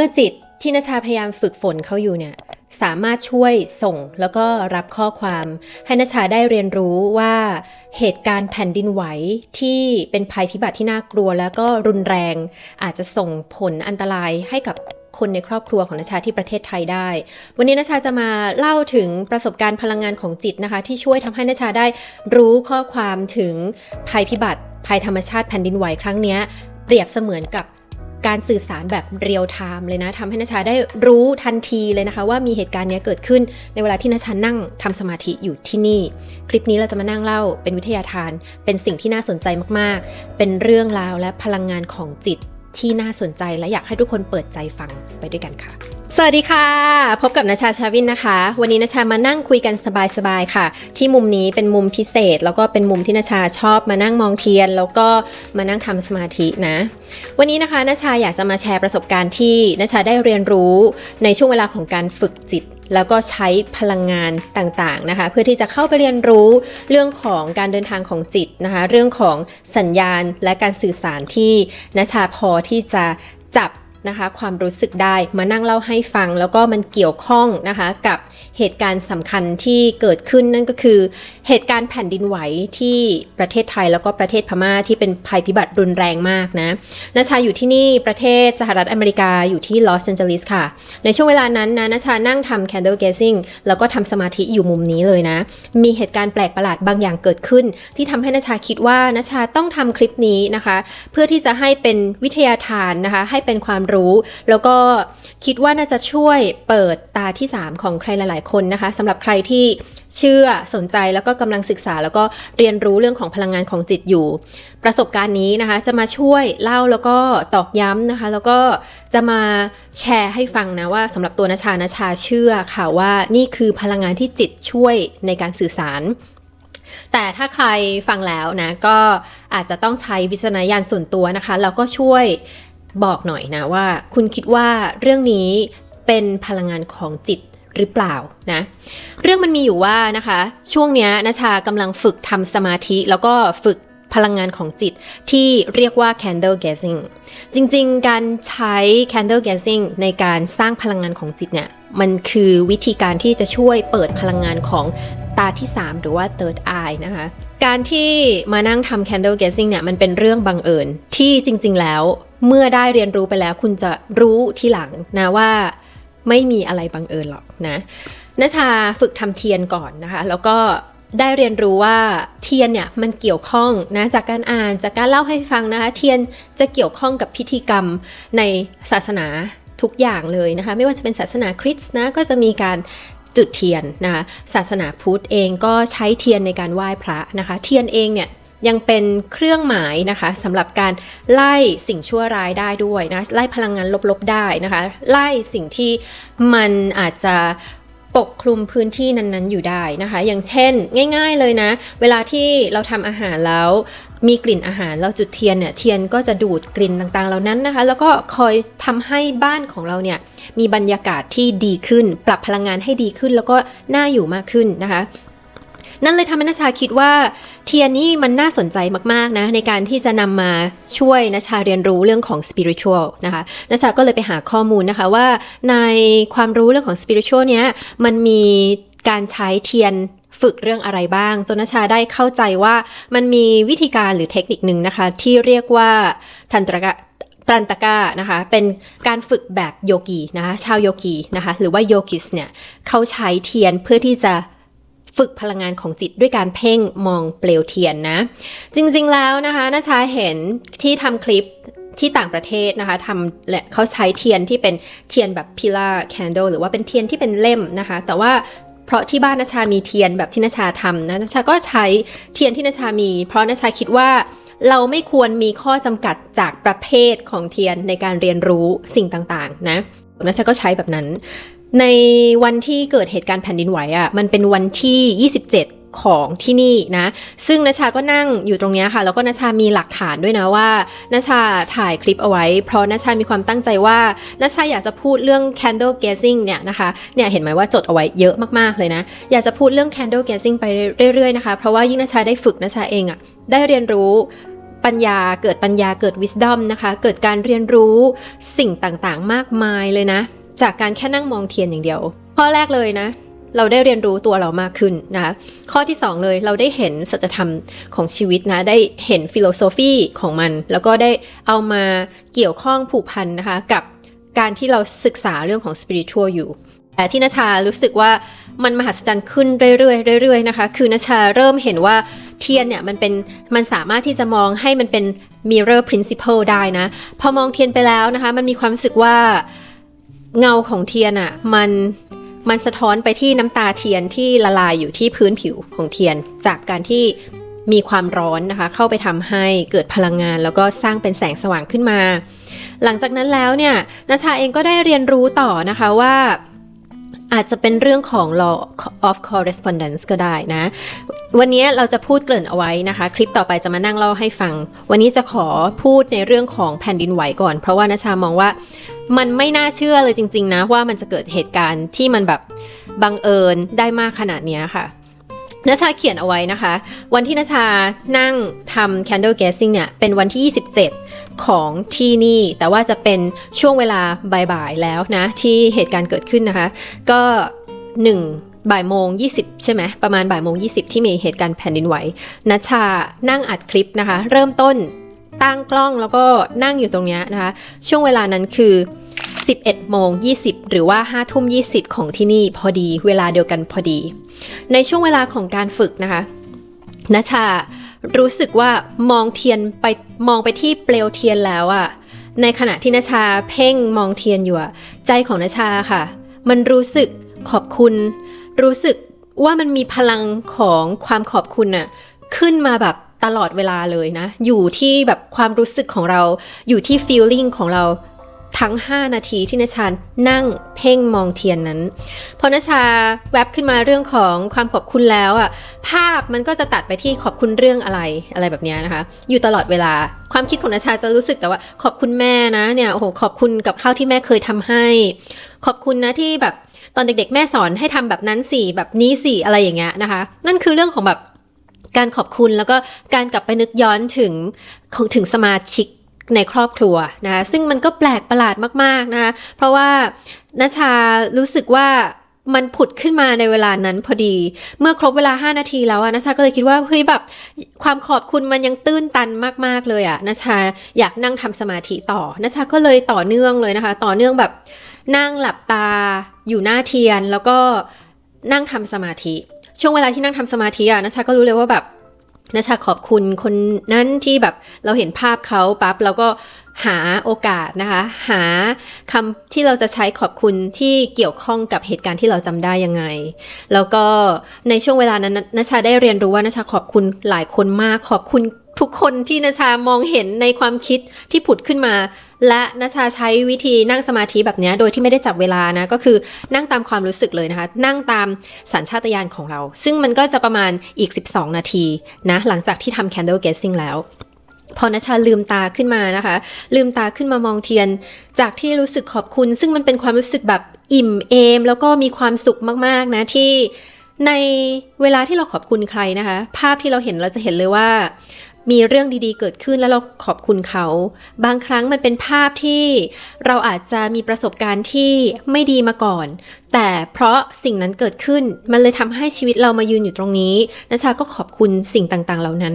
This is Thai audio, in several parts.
มื่อจิตที่นชาพยายามฝึกฝนเขาอยู่เนี่ยสามารถช่วยส่งแล้วก็รับข้อความ ให้นชาได้เรียนรู้ว่าเหตุการณ์แผ่นดินไหวที่เป็นภัยพิบัติที่น่ากลัว แล้วก็รุนแรง อาจจะส่งผลอันตรายให้กับคนในครอบครัวของนชาที่ประเทศไทยได้ วันนี้นชาจะมาเล่าถึงประสบการณ์พลังงานของจิตนะคะ ที่ช่วยทำให้นชาได้รู้ข้อความถึงภัยพิบัติภัยธรรมชาติแผ่นดินไหวครั้งนี้เปรียบเสมือนกับ การสื่อสารแบบเรียลไทม์เลยนะทำให้นชาได้รู้ทันทีเลยนะคะ ว่ามีเหตุการณ์เนี้ยเกิดขึ้นในเวลาที่นาชานั่งทำสมาธิอยู่ที่นี่ คลิปนี้เราจะมานั่งเล่าเป็นวิทยาทาน เป็นสิ่งที่น่าสนใจมากๆ เป็นเรื่องราวและพลังงานของจิต ที่น่าสนใจและอยากให้ทุกคนเปิดใจฟังไปด้วยกันค่ะ สวัสดีค่ะ พบกับนาชาชาวินนะคะ วันนี้นาชามานั่งคุยกันสบายๆค่ะ ที่มุมนี้เป็นมุมพิเศษ แล้วก็เป็นมุมที่นาชาชอบมานั่งมองเทียน แล้วก็มานั่งทำสมาธินะ วันนี้นะคะนาชาอยากจะมาแชร์ประสบการณ์ที่นาชาได้เรียนรู้ในช่วงเวลาของการฝึกจิต แล้วก็ใช้พลังงานต่างๆนะคะ เพื่อที่จะเข้าไปเรียนรู้เรื่องของการเดินทางของจิตนะคะ เรื่องของสัญญาณและการสื่อสารที่นชาพอที่จะจับ นะคะ ความรู้สึกได้มานั่งเล่าให้ฟัง แล้วก็มันเกี่ยวข้องนะคะกับเหตุการณ์สำคัญที่เกิดขึ้นนั่นก็คือ เหตุการณ์แผ่นดินไหวที่ประเทศไทยแล้วก็ประเทศพม่าที่เป็นภัยพิบัติรุนแรงมากนะนาชาอยู่ที่นี่ประเทศสหรัฐอเมริกาอยู่ที่ลอสแอนเจลิสค่ะ ในช่วงเวลานั้นนะนาชานั่งทำ candle gazing แล้วก็ทำสมาธิอยู่มุมนี้เลยนะ มีเหตุการณ์แปลกประหลาดบางอย่างเกิดขึ้น ที่ทำให้นาชาคิดว่านาชาต้องทำคลิปนี้นะคะ เพื่อที่จะให้เป็นวิทยาทานนะคะ ให้เป็นความรู้ แล้วก็คิดว่าน่าจะช่วยเปิดตาที่ 3 ของใครหลาย ๆ คนนะคะสำหรับใครที่เชื่อสนใจแล้วก็กำลังศึกษา แล้วก็เรียนรู้เรื่องของพลังงานของจิตอยู่ ประสบการณ์นี้นะคะ จะมาช่วยเล่าแล้วก็ตอกย้ำนะคะ แล้วก็จะมาแชร์ให้ฟังนะว่าสำหรับตัวนาชานาชาเชื่อค่ะว่านี่คือพลังงานที่จิตช่วยในการสื่อสารแต่ถ้าใครฟังแล้วนะก็อาจจะต้องใช้วิจารณญาณส่วนตัวนะคะ แล้วก็ช่วย บอกหน่อยนะว่า คุณคิดว่าเรื่องนี้เป็นพลังงานของจิตหรือเปล่านะเรื่องมันมีอยู่ว่านะคะ ช่วงนี้ยนชากำลังฝึกทำสมาธิแล้วก็ฝึกพลังงานของจิตที่เรียกว่า candle gazing จริงๆ การใช้ candle gazing ในการสร้างพลังงานของจิตเนี่ย มันคือวิธีการที่จะช่วยเปิดพลังงานของ ตาที่ 3 หรือว่า third eye นะคะ การที่มานั่งทำ candle gazing เนี่ยมันเป็นเรื่องบังเอิญที่จริงๆแล้วเมื่อได้เรียนรู้ไปแล้วคุณจะรู้ทีหลังนะว่าไม่มีอะไรบังเอิญหรอกนะนชาฝึกทำเทียนก่อนนะคะ แล้วก็ได้เรียนรู้ว่าเทียนเนี่ยมันเกี่ยวข้องนะจากการอ่านจากการเล่าให้ฟังนะคะเทียนจะเกี่ยวข้องกับพิธีกรรมในศาสนาทุกอย่างเลยนะคะ ไม่ว่าจะเป็นศาสนาคริสต์นะก็จะมีการ จุดเทียนนะคะศาสนาพุทธเองก็ใช้เทียนในการไหว้พระนะคะ เทียนเองเนี่ยยังเป็นเครื่องหมายนะคะสำหรับการไล่สิ่งชั่วร้ายได้ด้วยนะไล่พลังงานลบๆได้นะคะ ไล่สิ่งที่มันอาจจะ ปกคลุมพื้นที่นั้นๆอยู่ได้นะคะ อย่างเช่นง่าย ๆเลยนะ เวลาที่เราทำอาหารแล้วมีกลิ่นอาหารเราจุดเทียนเนี่ยเทียนก็จะดูดกลิ่นต่างๆ เหล่านั้นนะคะ แล้วก็คอยทำให้บ้านของเราเนี่ยมีบรรยากาศที่ดีขึ้น ปรับพลังงานให้ดีขึ้น แล้วก็น่าอยู่มากขึ้นนะคะ นั่นเลยทำให้นชาคิดว่าเทียนนี่มันน่าสนใจมากๆนะในการที่จะนำมาช่วยนชาเรียนรู้เรื่องของ spiritual นะคะนชาก็เลยไปหาข้อมูลนะคะว่าในความรู้เรื่องของ spiritual เนี้ยมันมีการใช้เทียนฝึกเรื่องอะไรบ้าง จนนชาได้เข้าใจว่ามันมีวิธีการหรือเทคนิคหนึ่งนะคะ ที่เรียกว่าทันตรกะตันตกานะคะเป็นการฝึกแบบโยกีนะคะชาวโยกีนะคะหรือว่าโยกิสเนี่ยเขาใช้เทียนเพื่อที่จะ ฝึกพลังงานของจิตด้วยการเพ่งมองเปลวเทียนนะ จริงๆแล้วนะคะนาชาเห็นที่ทำคลิปที่ต่างประเทศนะคะทำและเขาใช้เทียนที่เป็นเทียนแบบ pillar candle หรือว่าเป็นเทียนที่เป็นเล่มนะคะ แต่ว่าเพราะที่บ้านนาชามีเทียนแบบที่นาชาทำนะนาชาก็ใช้เทียนที่นาชามี เพราะนาชาคิดว่าเราไม่ควรมีข้อจำกัดจากประเภทของเทียนในการเรียนรู้สิ่งต่างๆนะนาชาก็ใช้แบบนั้น ในวันที่เกิดเหตุการณ์แผ่นดินไหวอะ่ะมันเป็นวันที่ 27 ของที่นี่นะ ซึ่งนาชาก็นั่งอยู่ตรงนี้ค่ะ แล้วก็นาชามีหลักฐานด้วยนะว่านาชาถ่ายคลิปเอาไว้ เพราะนาชามีความตั้งใจว่านาชาอยากจะพูดเรื่อง candle gazing เนี่ยนะคะเนี่ยเห็นไหมว่าจดเอาไว้เยอะมากๆเลยนะ อยากจะพูดเรื่อง candle gazing ไปเรื่อยๆนะคะ เพราะว่ายิ่งนาชาได้ฝึกนาชาเองอะ่ะได้เรียนรู้ปัญญาเกิดปัญญาเกิด wisdom นะคะ เกิดการเรียนรู้สิ่งต่างๆ มากมายเลยนะ จากการแค่นั่งมองเทียนอย่างเดียว ข้อแรกเลยนะ เราได้เรียนรู้ตัวเรามากขึ้นนะคะข้อที่ 2 เลยเราได้เห็นสัจธรรมของชีวิตนะ ได้เห็นฟิโลโซฟีของมัน แล้วก็ได้เอามาเกี่ยวข้องผูกพันนะคะกับการที่เราศึกษาเรื่องของสปิริต u a l อยู่แต่ที่นาชารู้สึกว่ามันมหัศจรรย์ขึ้นเรื่อยๆเรื่อยๆนะคะ คือนาชาเริ่มเห็นว่าเทียนเนี่ยมันเป็นมันสามารถที่จะมองให้มันเป็น mirror principle ได้นะ พอมองเทียนไปแล้วนะคะ มันมีความรู้สึกว่า เงาของเทียนอะ่ะ มันมันสะท้อนไปที่น้ำตาเทียนที่ละลายอยู่ที่พื้นผิวของเทียน จากการที่มีความร้อนนะคะ เข้าไปทำให้เกิดพลังงาน แล้วก็สร้างเป็นแสงสว่างขึ้นมา หลังจากนั้นแล้วเนี่ยนาชาเองก็ได้เรียนรู้ต่อนะคะว่าอาจจะเป็นเรื่องของ law of correspondence ก็ได้นะ วันนี้เราจะพูดเกริ่นเอาไว้นะคะ คลิปต่อไปจะมานั่งเล่าให้ฟัง วันนี้จะขอพูดในเรื่องของแผ่นดินไหวก่อน เพราะว่านาชามองว่า มันไม่น่าเชื่อเลยจริง ๆ นะ ว่ามันจะเกิดเหตุการณ์ที่มันแบบบังเอิญได้มากขนาดนี้ค่ะนชาเขียนเอาไว้นะคะ วันที่นชานั่งทำ candle gazing เนี่ย เป็นวันที่ 27 ของที่นี่ แต่ว่าจะเป็นช่วงเวลาบ่ายๆแล้วนะ ที่เหตุการณ์เกิดขึ้นนะคะ ก็ 1 บ่ายโมง 20 ใช่ไหม ประมาณบ่ายโมง 20 ที่มีเหตุการณ์แผ่นดินไหวนัชชานั่งอัดคลิปนะคะ เริ่มต้น ตั้งกล้องแล้วก็นั่งอยู่ตรงนี้นะคะ ช่วงเวลานั้นคือ 11โมง20 หรือว่า5ทุ่ม20 ของที่นี่พอดีเวลาเดียวกันพอดี ในช่วงเวลาของการฝึกนะคะนชารู้สึกว่ามองเทียนไปมองไปที่เปลวเทียนแล้วอะในขณะที่นชาเพ่งมองเทียนอยู่อะใจของนชาค่ะ มันรู้สึกขอบคุณ รู้สึกว่ามันมีพลังของความขอบคุณอะขึ้นมาแบบ ตลอดเวลาเลยนะ อยู่ที่แบบความรู้สึกของเรา อยู่ที่ feeling ของเราทั้ง 5 นาทีที่นชานั่งเพ่งมองเทียนนั้น พอนชาแวบขึ้นมาเรื่องของความขอบคุณแล้วอะภาพมันก็จะตัดไปที่ขอบคุณเรื่องอะไรอะไรแบบนี้นะคะ อยู่ตลอดเวลาความคิดของนชาจะรู้สึกแต่ว่าขอบคุณแม่นะเนี่ยโอ้โหขอบคุณกับข้าวที่แม่เคยทำให้ ขอบคุณนะที่แบบตอนเด็กๆ แม่สอนให้ทำแบบนั้นสิแบบนี้สิอะไรอย่างเงี้ยนะคะ นั่นคือเรื่องของแบบ การขอบคุณแล้วก็การกลับไปนึกย้อนถึงของถึงสมาชิกในครอบครัวนะคะซึ่งมันก็แปลกประหลาดมากๆนะคะเพราะว่าณชารู้สึกว่ามันผุดขึ้นมาในเวลานั้นพอดี เมื่อครบเวลา 5 นาทีแล้วอะนชาก็เลยคิดว่าเฮ้ยแบบความขอบคุณมันยังตื้นตันมากๆเลยอะนชาอยากนั่งทำสมาธิต่อนชาก็เลยต่อเนื่องเลยนะคะ ต่อเนื่องแบบนั่งหลับตาอยู่หน้าเทียนแล้วก็นั่งทำสมาธิ ช่วงเวลาที่นั่งทำสมาธิอะนชาก็รู้เลยว่าแบบนชาขอบคุณคนนั้นที่แบบเราเห็นภาพเขาปั๊บเราก็หาโอกาสนะคะ หาคำที่เราจะใช้ขอบคุณที่เกี่ยวข้องกับเหตุการณ์ที่เราจำได้ยังไง แล้วก็ในช่วงเวลานั้นนชาได้เรียนรู้ว่านชาขอบคุณหลายคนมากขอบคุณ ทุกคนที่นาชามองเห็นในความคิดที่ผุดขึ้นมา และนาชาใช้วิธีนั่งสมาธิแบบนี้โดยที่ไม่ได้จับเวลานะก็คือนั่งตามความรู้สึกเลยนะคะ นั่งตามสัญชาตญาณของเรา ซึ่งมันก็จะประมาณอีก 12 นาทีนะหลังจากที่ทำ candle gazing แล้วพอนาชาลืมตาขึ้นมานะคะ ลืมตาขึ้นมามองเทียน จากที่รู้สึกขอบคุณ ซึ่งมันเป็นความรู้สึกแบบอิ่มเอม แล้วก็มีความสุขมากๆนะที่ในเวลาที่เราขอบคุณใครนะคะ ภาพที่เราเห็นเราจะเห็นเลยว่า มีเรื่องดีๆ เกิดขึ้นแล้วเราขอบคุณเขา บางครั้งมันเป็นภาพที่เราอาจจะมีประสบการณ์ที่ไม่ดีมาก่อนแต่เพราะสิ่งนั้นเกิดขึ้นมันเลยทำให้ชีวิตเรามายืนอยู่ตรงนี้นัชาก็ขอบคุณสิ่งต่างๆ เหล่านั้น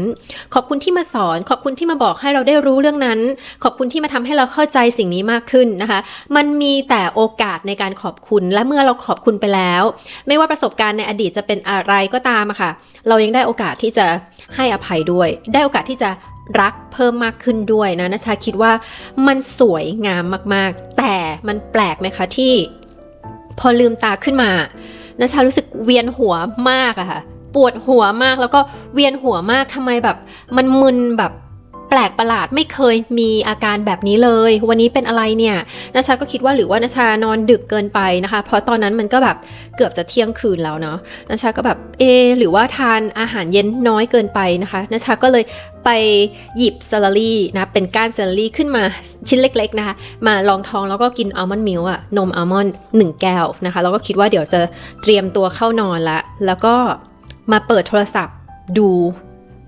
ขอบคุณที่มาสอน ขอบคุณที่มาบอกให้เราได้รู้เรื่องนั้น ขอบคุณที่มาทำให้เราเข้าใจสิ่งนี้มากขึ้นนะคะ มันมีแต่โอกาสในการขอบคุณและเมื่อเราขอบคุณไปแล้ว ไม่ว่าประสบการณ์ในอดีตจะเป็นอะไรก็ตามอะค่ะ เรายังได้โอกาสที่จะให้อภัยด้วย ได้โอกาสที่จะรักเพิ่มมากขึ้นด้วยนะนชาคิดว่ามันสวยงามมากๆ แต่มันแปลกไหมคะที่ พอลืมตาขึ้นมานะชารู้สึกเวียนหัวมากอะค่ะ ปวดหัวมากแล้วก็เวียนหัวมากทำไมแบบ มันมึนแบบ ปลกประหลาดไม่เคยมีอาการแบบนี้เลย วันนี้เป็นอะไรเนี่ยนาชาก็คิดว่าหรือว่านาชานอนดึกเกินไปนะคะ เพราะตอนนั้นมันก็แบบเกือบจะเที่ยงคืนแล้วเนาะนาชาก็แบบเอ หรือว่าทานอาหารเย็นน้อยเกินไปนะคะนาชาก็เลยไปหยิบซาลารี่นะเป็นก้านซาลารี่ขึ้นมาชิ้นเล็กๆนะคะ มาลองท้องแล้วก็กินอัลมอนด์มิลค์อะนมอัลมอนด์หนึ่งแก้วนะคะแล้วก็คิดว่าเดี๋ยวจะเตรียมตัวเข้านอนละแล้วก็มาเปิดโทรศัพท์ดู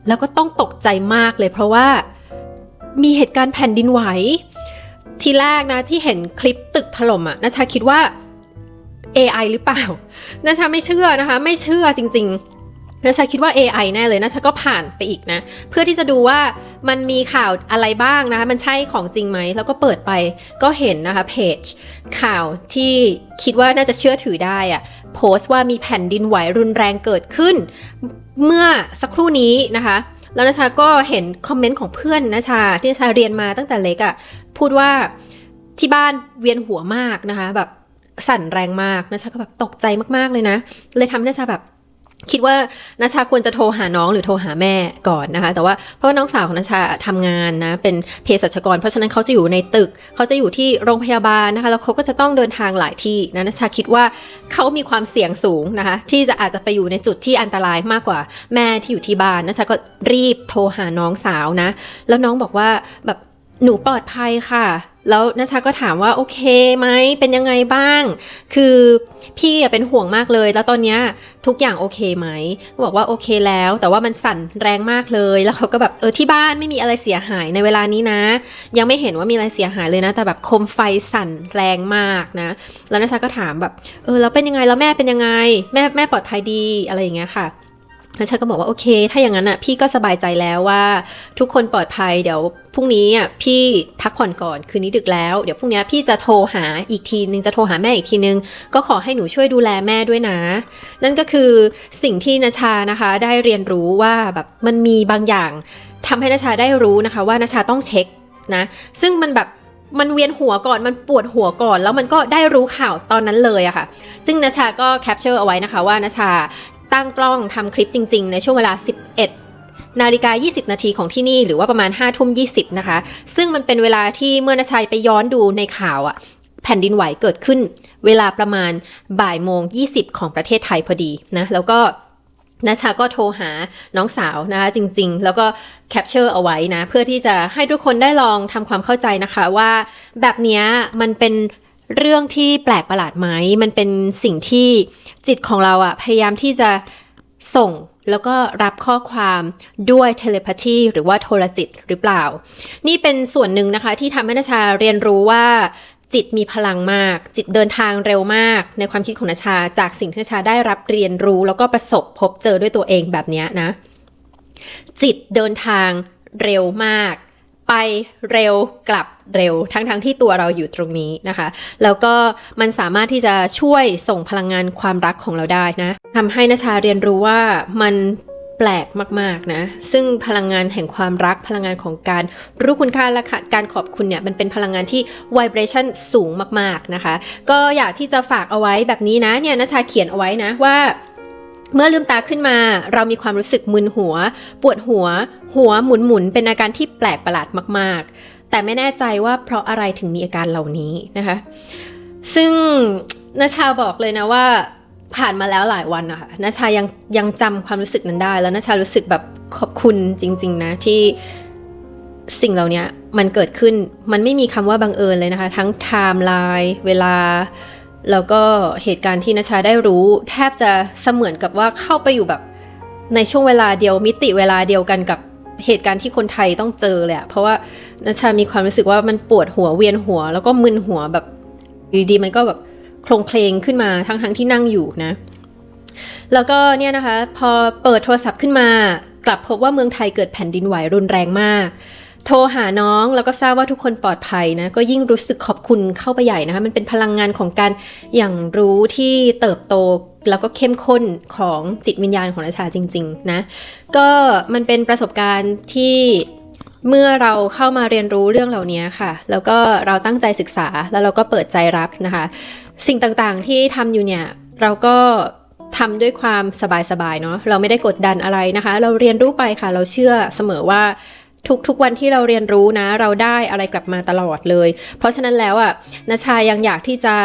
แล้วก็ต้องตกใจมากเลยเพราะว่ามีเหตุการณ์แผ่นดินไหว ทีแรกนะที่เห็นคลิปตึกถล่มอะนาชาคิดว่า AI หรือเปล่านาชาไม่เชื่อนะคะ ไม่เชื่อจริง ๆ นะชาคิดว่า AI แน่เลยนะชาก็ผ่านไปอีกนะ เพื่อที่จะดูว่ามันมีข่าวอะไรบ้างนะคะ มันใช่ของจริงไหม แล้วก็เปิดไปก็เห็นนะคะเพจข่าวที่คิดว่าน่าจะเชื่อถือได้อะโพสต์ว่ามีแผ่นดินไหวรุนแรงเกิดขึ้น เมื่อสักครู่นี้นะคะแล้วนาชาก็เห็นคอมเมนต์ของเพื่อนนาชาที่นาชาเรียนมาตั้งแต่เล็กอะ่ะพูดว่าที่บ้านเวียนหัวมากนะคะ แบบสั่นแรงมากนาชาก็แบบตกใจมากๆเลยนะ เลยทำให้นาชาแบบ คิดว่านาชาควรจะโทรหาน้องหรือโทรหาแม่ก่อนนะคะ แต่ว่าเพราะว่าน้องสาวของนาชาทำงานนะเป็นเภสัชกร เพราะฉะนั้นเขาจะอยู่ในตึก เขาจะอยู่ที่โรงพยาบาลนะคะแล้วเขาก็จะต้องเดินทางหลายที่นะนาชาคิดว่าเขามีความเสี่ยงสูงนะคะที่จะอาจจะไปอยู่ในจุดที่อันตรายมากกว่าแม่ที่อยู่ที่บ้านนาชาก็รีบโทรหาน้องสาวนะ แล้วน้องบอกว่าแบบหนูปลอดภัยค่ะ แล้วนาชาก็ถามว่าโอเคไหมเป็นยังไงบ้าง คือ พี่อะเป็นห่วงมากเลย แล้วตอนเนี้ยทุกอย่างโอเคไหมบอกว่าโอเคแล้ว แต่ว่ามันสั่นแรงมากเลย แล้วเขาก็แบบเออที่บ้านไม่มีอะไรเสียหายในเวลานี้นะ ยังไม่เห็นว่ามีอะไรเสียหายเลยนะ แต่แบบโคมไฟสั่นแรงมากนะ แล้วนาชาก็ถามแบบเออแล้วเป็นยังไงแล้วแม่เป็นยังไง แม่แม่ปลอดภัยดีอะไรอย่างเงี้ยค่ะ แล้วฉันก็บอกว่าโอเค ถ้าอย่างนั้นอะพี่ก็สบายใจแล้วว่า ทุกคนปลอดภัยเดี๋ยวพรุ่งนี้อะพี่พักผ่อนก่อนคืนนี้ดึกแล้ว เดี๋ยวพรุ่งนี้พี่จะโทรหาอีกทีนึงจะโทรหาแม่อีกทีนึง ก็ขอให้หนูช่วยดูแลแม่ด้วยนะ นั่นก็คือสิ่งที่นาชานะคะได้เรียนรู้ว่าแบบมันมีบางอย่างทำให้นาชาได้รู้นะคะ ว่านาชาต้องเช็คนะ ซึ่งมันแบบมันเวียนหัวก่อน มันปวดหัวก่อน แล้วมันก็ได้รู้ข่าวตอนนั้นเลยอะค่ะ ซึ่งนาชาก็แคปเจอร์เอาไว้นะคะว่านาชา ตั้งกล้องทำคลิปจริง ๆ ในช่วงเวลา 11นาฬิกา 20 นาทีของที่นี่หรือว่าประมาณ5ทุ่ม 20 นะคะ ซึ่งมันเป็นเวลาที่เมื่อนาชัยไปย้อนดูในข่าวอะแผ่นดินไหวเกิดขึ้น เวลาประมาณบ่ายโมง 20 ของประเทศไทยพอดีนะแล้วก็นาชาก็โทรหาน้องสาวนะคะจริงๆ แล้วก็แคปเจอร์เอาไว้นะ เพื่อที่จะให้ทุกคนได้ลองทำความเข้าใจนะคะว่าแบบนี้มันเป็น เรื่องที่แปลกประหลาดไหมมันเป็นสิ่งที่จิตของเราอะพยายามที่จะส่งแล้วก็รับข้อความด้วยเทเลพาธีหรือว่าโทรจิตหรือเปล่า นี่เป็นส่วนหนึ่งนะคะที่ทำให้นาชาเรียนรู้ว่าจิตมีพลังมาก จิตเดินทางเร็วมาก ในความคิดของนาชา จากสิ่งที่นาชาได้รับเรียนรู้ แล้วก็ประสบพบเจอด้วยตัวเองแบบนี้นะ จิตเดินทางเร็วมาก ไปเร็วกลับ เร็ว ทั้งๆทที่ตัวเราอยู่ตรงนี้นะคะ แล้วก็มันสามารถที่จะช่วยส่งพลังงานความรักของเราได้นะทำให้นชาเรียนรู้ว่ามันแปลกมากๆนะ ซึ่งพลังงานแห่งความรักพลังงานของการรู้คุณค่าและการขอบคุณเนี่ย มันเป็นพลังงานที่ vibration สูงมากๆนะคะ ก็อยากที่จะฝากเอาไว้แบบนี้นะเนี่ยนาชาเขียนเอาไว้นะว่าเมื่อลืมตาขึ้นมา เรามีความรู้สึกมึนหัว ปวดหัว หัวหมุนหมุนๆเป็นอาการที่แปลกประหลาดมากๆ แต่ไม่แน่ใจว่าเพราะอะไรถึงมีอาการเหล่านี้นะคะ ซึ่งนาชาบอกเลยนะว่าผ่านมาแล้วหลายวันนะคะนาชายังยังจำความรู้สึกนั้นได้ แล้วนาชารู้สึกแบบขอบคุณจริง ๆ นะที่สิ่งเหล่านี้มันเกิดขึ้นมันไม่มีคำว่าบังเอิญเลยนะคะ ทั้งไทม์ไลน์เวลา แล้วก็เหตุการณ์ที่นาชาได้รู้ แทบจะเสมือนกับว่าเข้าไปอยู่แบบในช่วงเวลาเดียวมิติเวลาเดียวกันกับ เหตุการณ์ที่คนไทยต้องเจอเลยอะเพราะว่านชามีความรู้สึกว่ามันปวดหัวเวียนหัว แล้วก็มึนหัวแบบอยู่ดีๆมันก็แบบโคลงเพลงขึ้นมาทั้งๆทที่นั่งอยู่นะ แล้วก็เนี่ยนะคะ พอเปิดโทรศัพท์ขึ้นมากลับพบว่าเมืองไทยเกิดแผ่นดินไหวรุนแรงมาก โทรหาน้องแล้วก็ทราบว่าทุกคนปลอดภัยนะ ก็ยิ่งรู้สึกขอบคุณเข้าไปใหญ่นะคะ มันเป็นพลังงานของการอย่างรู้ที่เติบโตแล้วก็เข้มข้นของจิตวิญญาณของราชาจริง ๆ นะ ก็มันเป็นประสบการณ์ที่เมื่อเราเข้ามาเรียนรู้เรื่องเหล่านี้ค่ะ แล้วก็เราตั้งใจศึกษาแล้วเราก็เปิดใจรับนะคะ สิ่งต่างๆที่ทำอยู่เนี่ย เราก็ทำด้วยความสบายๆเนาะเราไม่ได้กดดันอะไรนะคะ เราเรียนรู้ไปค่ะ เราเชื่อเสมอว่า ทุกๆวันที่เราเรียนรู้นะ เราได้อะไรกลับมาตลอดเลย เพราะฉะนั้นแล้วอะนาชายังอยากที่จะ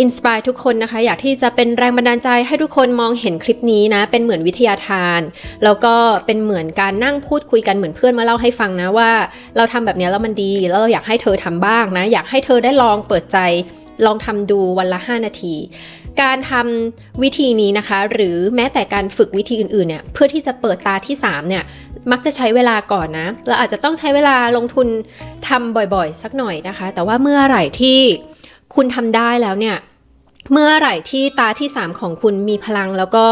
อินสปายทุกคนนะคะ อยากที่จะเป็นแรงบันดาลใจให้ทุกคนมองเห็นคลิปนี้นะ เป็นเหมือนวิทยาทาน แล้วก็เป็นเหมือนการนั่งพูดคุยกันเหมือนเพื่อนมาเล่าให้ฟังนะว่า เราทำแบบนี้แล้วมันดี แล้วเราอยากให้เธอทำบ้างนะ อยากให้เธอได้ลองเปิดใจลองทำดูวันละ 5 นาที การทำวิธีนี้นะคะ หรือแม้แต่การฝึกวิธีอื่นๆเนี่ยเพื่อที่จะเปิดตาที่3เนี่ยมักจะใช้เวลาก่อนนะเราอาจจะต้องใช้เวลาลงทุนทำบ่อยๆ สักหน่อยนะคะ แต่ว่าเมื่อไหร่ที่คุณทำได้แล้วเนี่ย เมื่อไหร่ที่ตาที่ 3 ของคุณมีพลังแล้วก็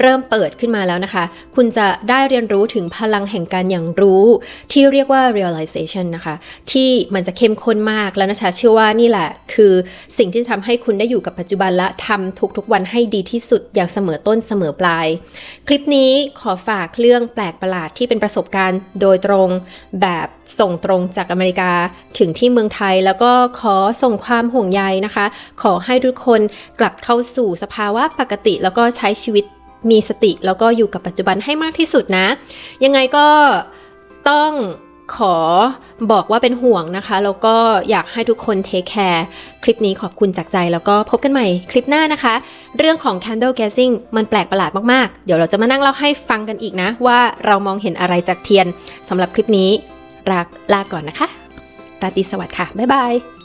เริ่มเปิดขึ้นมาแล้วนะคะ คุณจะได้เรียนรู้ถึงพลังแห่งการอย่างรู้ที่เรียกว่า realization นะคะ ที่มันจะเข้มข้นมากแล้วนะชาเชื่อว่านี่แหละ คือสิ่งที่ทำให้คุณได้อยู่กับปัจจุบันและทำทุกๆวันให้ดีที่สุดอย่างเสมอต้นเสมอปลาย คลิปนี้ขอฝากเรื่องแปลกประหลาดที่เป็นประสบการณ์โดยตรงแบบส่งตรงจากอเมริกาถึงที่เมืองไทย แล้วก็ขอส่งความห่วงใยนะคะ ขอให้ทุกคนกลับเข้าสู่สภาวะปกติแล้วก็ใช้ชีวิตมีสติ แล้วก็อยู่กับปัจจุบันให้มากที่สุดนะ ยังไงก็ต้องขอบอกว่าเป็นห่วงนะคะ แล้วก็อยากให้ทุกคนเทคแคร์คลิปนี้ขอบคุณจากใจ แล้วก็พบกันใหม่คลิปหน้านะคะ เรื่องของ candle gazing มันแปลกประหลาดมากๆ เดี๋ยวเราจะมานั่งเล่าให้ฟังกันอีกนะ ว่าเรามองเห็นอะไรจากเทียนสำหรับคลิปนี้รักลาก่อนนะคะ ราตรีสวัสดิ์ค่ะ บ๊ายบาย